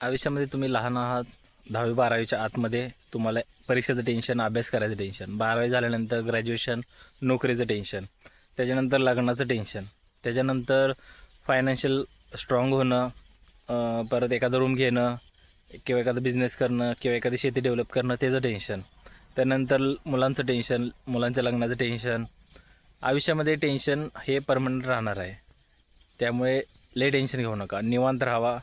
आयुष्यामध्ये तुम्ही लहान आहात दहावी बारावीच्या आतमध्ये तुम्हाला परीक्षेचं टेन्शन अभ्यास करायचं टेन्शन बारावी झाल्यानंतर ग्रॅज्युएशन नोकरीचं टेन्शन त्याच्यानंतर लग्नाचं टेन्शन त्याच्यानंतर फायनान्शियल स्ट्रॉंग होणं परत एखादं रूम घेणं किंवा एखादा बिझनेस करणं किंवा एखादी शेती डेव्हलप करणं त्याचं टेन्शन त्यानंतर मुलांचं टेन्शन मुलांच्या लग्नाचं टेन्शन आयुष्यामध्ये टेन्शन हे परमनंट राहणार आहे. त्यामुळे लय टेन्शन घेऊ नका. निवांत राहावा.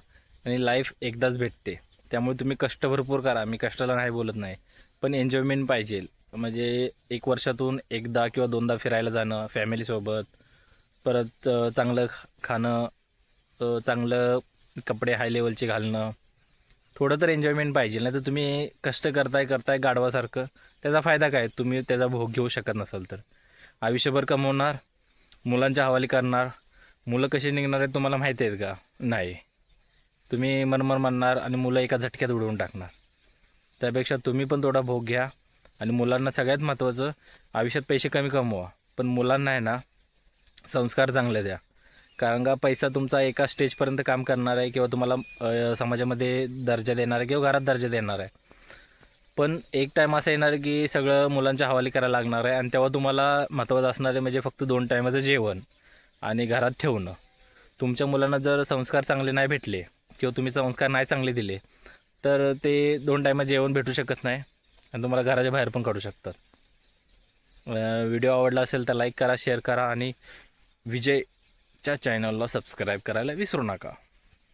आणि लाईफ एकदाच भेटते. त्यामुळे तुम्ही कष्ट भरपूर करा. मी कष्टाला नाही बोलत नाही. पण एन्जॉयमेंट पाहिजे. म्हणजे एक वर्षातून एकदा किंवा दोनदा फिरायला जाणं फॅमिलीसोबत परत चांगलं खाणं चांगलं कपडे हाय लेवलचे घालणं. थोडं तर एन्जॉयमेंट पाहिजे. नाही तर तुम्ही कष्ट करताय करताय गाढवासारखं. त्याचा फायदा काय? तुम्ही त्याचा भोग घेऊ शकत नसाल तर. आयुष्यभर कमवणार मुलांच्या हवाली करणार. मुलं कशी निघणार आहेत तुम्हाला माहिती आहेत का? नाही. तुम्ही मनमर म्हणणार आणि मुलं एका झटक्यात उडवून टाकणार. त्यापेक्षा तुम्ही पण थोडा भोग घ्या आणि मुलांना सगळ्यात महत्त्वाचं आयुष्यात पैसे कमी कमवा. पण मुलांना आहे ना संस्कार चांगले द्या. कारण का पैसा तुमचा एका स्टेजपर्यंत काम करणार आहे किंवा तुम्हाला समाजामध्ये दर्जा देणार आहे किंवा घरात दर्जा देणार आहे. पण एक टाईम असं येणार आहे की सगळं मुलांच्या हवाली करायला लागणार आहे आणि तेव्हा तुम्हाला महत्त्वाचं असणारे म्हणजे फक्त दोन टायमाचं जेवण आणि घरात ठेवणं. तुमच्या मुलांना जर संस्कार चांगले नाही भेटले किंवा तुम्ही संस्कार नाही चांगले दिले तर ते दोन टायमा जेवण भेटू शकत नाही आणि तुम्हाला घराच्या बाहेर पण काढू शकतात. व्हिडिओ आवडला असेल तर लाईक करा शेअर करा आणि विजयच्या चॅनलला सबस्क्राईब करायला विसरू नका.